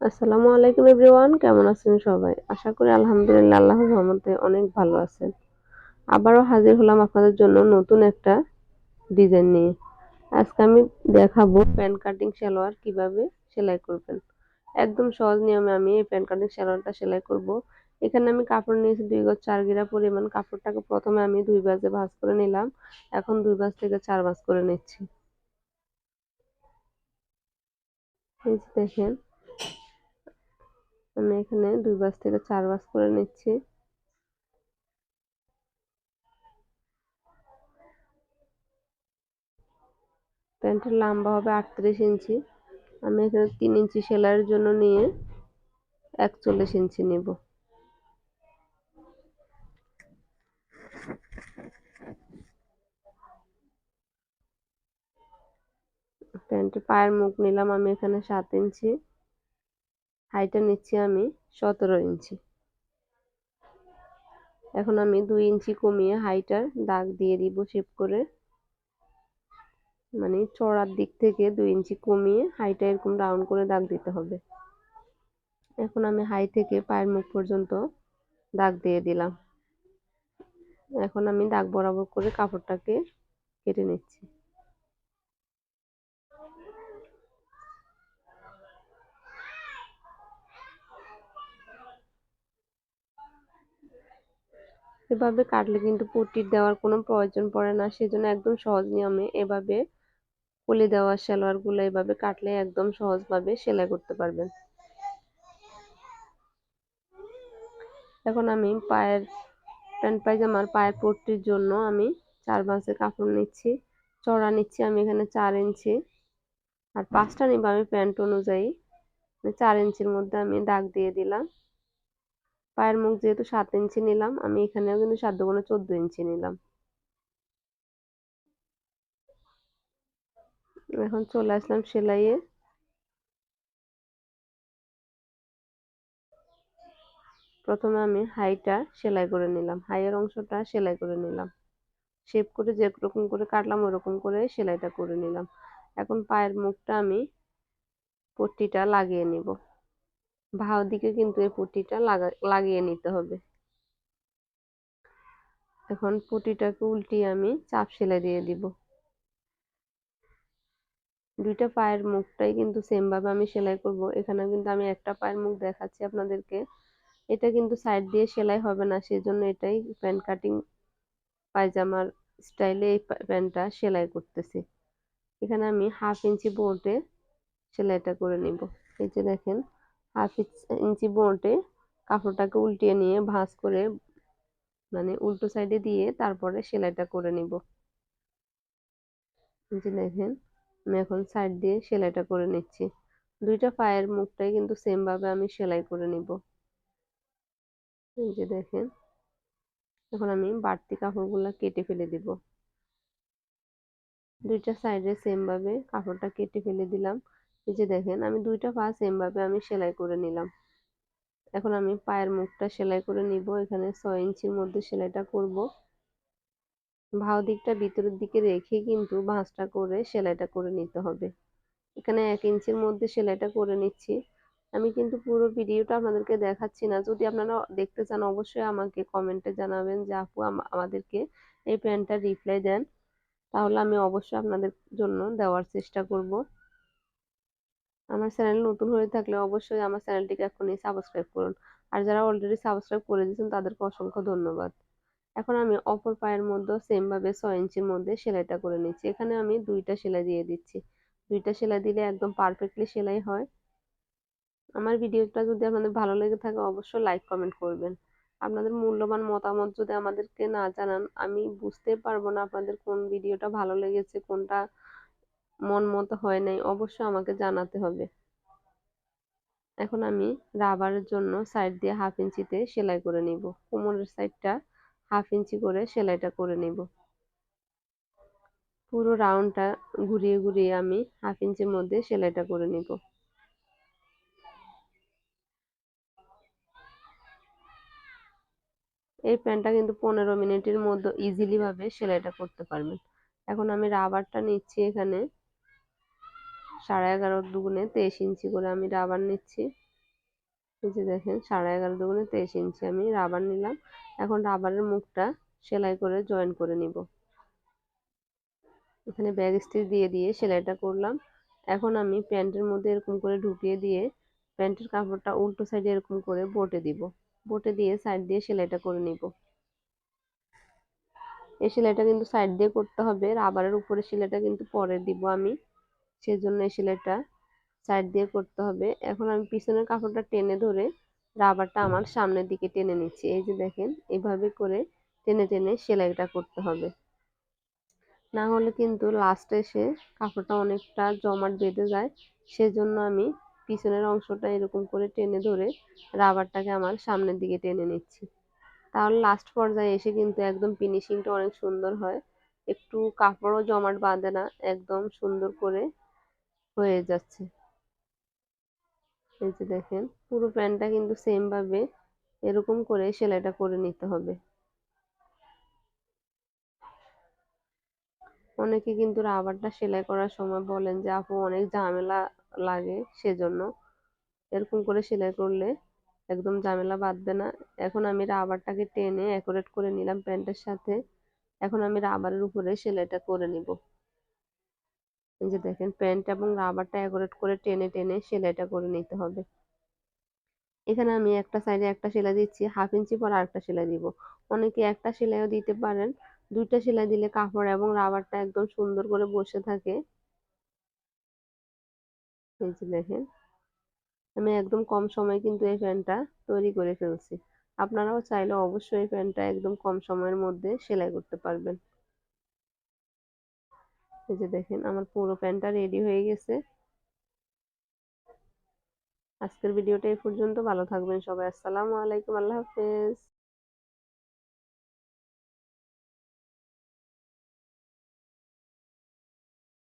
আসসালামু আলাইকুম এভরিওয়ান, কেমন আছেন সবাই? আশা করি আলহামদুলিল্লাহ আল্লাহর রহমতে অনেক ভালো আছেন। আবারও হাজির হলাম আপনাদের জন্য নতুন একটা ডিজাইন নিয়ে। আজকে আমি দেখাবো প্যান কাটিং সালোয়ার কীভাবে সেলাই করবেন। একদম সহজ নিয়মে আমি এই প্যান কাটিং সালোয়ারটা সেলাই করব। এখানে আমি কাপড় নিয়েছি দুই গজ চার গিরা পরিমাণ। কাপড়টাকে প্রথমে আমি দুই বাজে ভাঁজ করে নিলাম। এখন দুই বাজ থেকে চার ভাঁজ করে নিচ্ছি। দেখেন আমি এখানে দুই বাস থেকে চার বাস করে নিচ্ছি। প্যান্টের লম্বা হবে আটত্রিশ ইঞ্চি। আমি এখানে তিন ইঞ্চি সেলাইয়ের জন্য নিয়ে একচল্লিশ ইঞ্চি নেব। প্যান্টের পায়ের মুখ নিলাম আমি এখানে সাত ইঞ্চি। হাইটা নিচ্ছি আমি সতেরো ইঞ্চি। এখন আমি দুই ইঞ্চি কমিয়ে হাইটার দাগ দিয়ে দিব শেপ করে। মানে চড়ার দিক থেকে দুই ইঞ্চি কমিয়ে হাইটা এরকম রাউন্ড করে দাগ দিতে হবে। এখন আমি হাই থেকে পায়ের মুখ পর্যন্ত দাগ দিয়ে দিলাম। এখন আমি দাগ বরাবর করে কাপড়টাকে কেটে নিচ্ছি। এভাবে কাটলে কিন্তু পট্টির দেওয়ার কোনো প্রয়োজন পড়ে না। সেজন্য একদম সহজ নিয়মে এভাবে কলি দেওয়া সালোয়ারগুলো এভাবে কাটলে একদম সহজভাবে সেলাই করতে পারবেন। এখন আমি পায়ের, প্যান্ট পায়জামার পায়ের পট্টির জন্য আমি চার বাঁচের কাপড় নিচ্ছি চড়া নিচ্ছি আমি এখানে চার ইঞ্চি। আর পাঁচটা নিব আমি প্যান্ট অনুযায়ী। মানে চার ইঞ্চির মধ্যে আমি দাগ দিয়ে দিলাম। পায়ের মুখ যেহেতু সাত ইঞ্চি নিলাম, আমি এখানেও কিন্তু সাত দুগুণে চোদ্দ ইঞ্চি নিলাম। এখন চলে আসলাম সেলাইয়ে। প্রথমে আমি হাইটা সেলাই করে নিলাম, হাইয়ের অংশটা সেলাই করে নিলাম। শেপ করে যেরকম করে কাটলাম, ওরকম করে সেলাইটা করে নিলাম। এখন পায়ের মুখটা আমি পট্টিটা লাগিয়ে নিব। ভাও দিকে কিন্তু এই পট্টিটা লাগা, লাগিয়ে নিতে হবে। এখন পটিটাকে উল্টিয়ে আমি চাপ সেলাই দিয়ে দিব। দুইটা পায়ের মুখটাই কিন্তু সেম ভাবে আমি সেলাই করব। এখানে কিন্তু আমি একটা পায়ের মুখ দেখাচ্ছি আপনাদেরকে। এটা কিন্তু সাইড দিয়ে সেলাই হবে না, সেজন্য এটাই প্যান্ট কাটিং পায়জামার স্টাইলে এই প্যান্টটা সেলাই করতেছি। এখানে আমি হাফ ইঞ্চি বোর্ডে সেলাইটা করে নিব। এই যে দেখেন হাফ ইঞ্চি বোর্ডে কাপড়টাকে উল্টিয়ে নিয়ে ভাঁজ করে মানে উল্টো সাইডে দিয়ে তারপরে সেলাইটা করে নিব। যে দেখেন, আমি এখন সাইড দিয়ে সেলাইটা করে নিচ্ছি। দুইটা পায়ের মুখটাই কিন্তু সেম ভাবে আমি সেলাই করে নিব। এই যে দেখেন, এখন আমি বাড়তি কাপড়গুলো কেটে ফেলে দিব। দুইটা সাইডে সেমভাবে কাপড়টা কেটে ফেলে দিলাম। এই যে দেখেন, আমি দুইটা পা সেম ভাবে আমি সেলাই করে নিলাম। এখন আমি পায়ের মুখটা সেলাই করে নিব, এখানে ছয় ইঞ্চির মধ্যে সেলাইটা করব। ভাও দিকটা ভিতরের দিকে রেখে কিন্তু ভাঁজটা করে সেলাইটা করে নিতে হবে। এখানে এক ইঞ্চির মধ্যে সেলাইটা করে নিচ্ছি। আমি কিন্তু পুরো ভিডিওটা আপনাদেরকে দেখাচ্ছি না। যদি আপনারা দেখতে চান, অবশ্যই আমাকে কমেন্টে জানাবেন যে, আপু আমাদেরকে এই প্যান্টটা রিপ্লাই দেন। তাহলে আমি অবশ্যই আপনাদের জন্য দেওয়ার চেষ্টা করব। আমার চ্যানেল নতুন হয়ে থাকলে অবশ্যই আমার চ্যানেলটিকে এখনই সাবস্ক্রাইব করুন। আর যারা অলরেডি সাবস্ক্রাইব করে দিয়েছেন, তাদেরকে অসংখ্য ধন্যবাদ। এখন আমি অপর পায়ের মধ্যে সেমভাবে ছয় ইঞ্চির মধ্যে সেলাইটা করে নিচ্ছি। এখানে আমি দুইটা সেলাই দিয়ে দিচ্ছি। দুইটা সেলাই দিলে একদম পারফেক্টলি সেলাই হয়। আমার ভিডিওটা যদি আপনাদের ভালো লেগে থাকে, অবশ্যই লাইক কমেন্ট করবেন। আপনাদের মূল্যবান মতামত যদি আমাদেরকে না জানান, আমি বুঝতে পারব না আপনাদের কোন ভিডিওটা ভালো লেগেছে, কোনটা মন মতো হয় নাই, অবশ্যই আমাকে জানাতে হবে। এখন আমি রাবারের জন্য সাইড দিয়ে হাফ ইঞ্চিতে সেলাই করে নিব। কোমরের সাইডটা হাফ ইঞ্চি করে সেলাইটা করে নিব। পুরো রাউন্ডটা ঘুরিয়ে ঘুরিয়ে আমি হাফ ইঞ্চির মধ্যে সেলাইটা করে নিব। এই প্যান্টটা কিন্তু পনেরো মিনিটের মধ্যে ইজিলি ভাবে সেলাইটা করতে পারবেন। এখন আমি রাবারটা নিচ্ছি এখানে। সাড়ে এগারো দুগুণে তেইশ ইঞ্চি করে আমি রাবার নিচ্ছি। এই যে দেখেন, সাড়ে এগারো দুগুণে তেইশ ইঞ্চি আমি রাবার নিলাম। এখন রাবারের মুখটা সেলাই করে জয়েন করে নিব। এখানে ব্যাগ স্টিচ দিয়ে দিয়ে সেলাইটা করলাম। এখন আমি প্যান্টের মধ্যে এরকম করে ঢুকিয়ে দিয়ে প্যান্টের কাপড়টা উল্টো সাইডে এরকম করে বটে দিব। বটে দিয়ে সাইড দিয়ে সেলাইটা করে নিব। এই সেলাইটা কিন্তু সাইড দিয়ে করতে হবে। রাবারের উপরে সেলাইটা কিন্তু পরে দিব আমি। সেজন্য এই সেলাইটা সাইড দিয়ে করতে হবে। এখন আমি পিছনের কাপড়টা টেনে ধরে রাবারটা আমার সামনের দিকে টেনে নিচ্ছি। এই যে দেখেন, এভাবে করে টেনে টেনে সেলাইটা করতে হবে। না হলে কিন্তু লাস্টে এসে কাপড়টা অনেকটা জমাট বেঁধে যায়। সেজন্য আমি পিছনের অংশটা এরকম করে টেনে ধরে রাবারটাকে আমার সামনের দিকে টেনে নিচ্ছি। তাহলে লাস্ট পর্যায়ে এসে কিন্তু একদম ফিনিশিংটা অনেক সুন্দর হয়। একটু কাপড়ও জমাট বাঁধে না, একদম সুন্দর করে হয়ে যাচ্ছে। এই যে দেখেন, পুরো প্যান্টটা কিন্তু সেম ভাবে এরকম করে সেলাইটা করে নিতে হবে। অনেকে কিন্তু রাবারটা সেলাই করার সময় বলেন যে, আপু, অনেক ঝামেলা লাগে সেজন্য। এরকম করে সেলাই করলে একদম ঝামেলা বাঁধবে না। এখন আমি রাবারটাকে টেনে অ্যাকুরেট করে নিলাম প্যান্টের সাথে। এখন আমি রাবারের উপরে সেলাইটা করে নিব। এই যে দেখেন, প্যান্ট এবং রাবারটা অ্যাকুরেট করে টেনে টেনে সেলাইটা করে নিতে হবে। এখানে আমি একটা সাইডে একটা সেলাই দিচ্ছি, হাফ ইঞ্চি পর আরেকটা সেলাই দিব। অনেকে একটা সেলাইও দিতে পারেন, দুইটা সেলাই দিলে কাপড় এবং রাবারটা একদম সুন্দর করে বসে থাকে। এই যে দেখেন, আমি একদম কম সময়ে কিন্তু এই প্যান্টটা তৈরি করে ফেলছি। আপনারাও চাইলে অবশ্যই এই প্যান্টটা একদম কম সময়ের মধ্যে সেলাই করতে পারবেন। এই যে দেখেন, আমার পুরো প্যান্টটা রেডি হয়ে গেছে। আজকের ভিডিওটা এই পর্যন্ত। ভালো থাকবেন সবাই। আসসালামু আলাইকুম। আল্লাহ হাফেজ।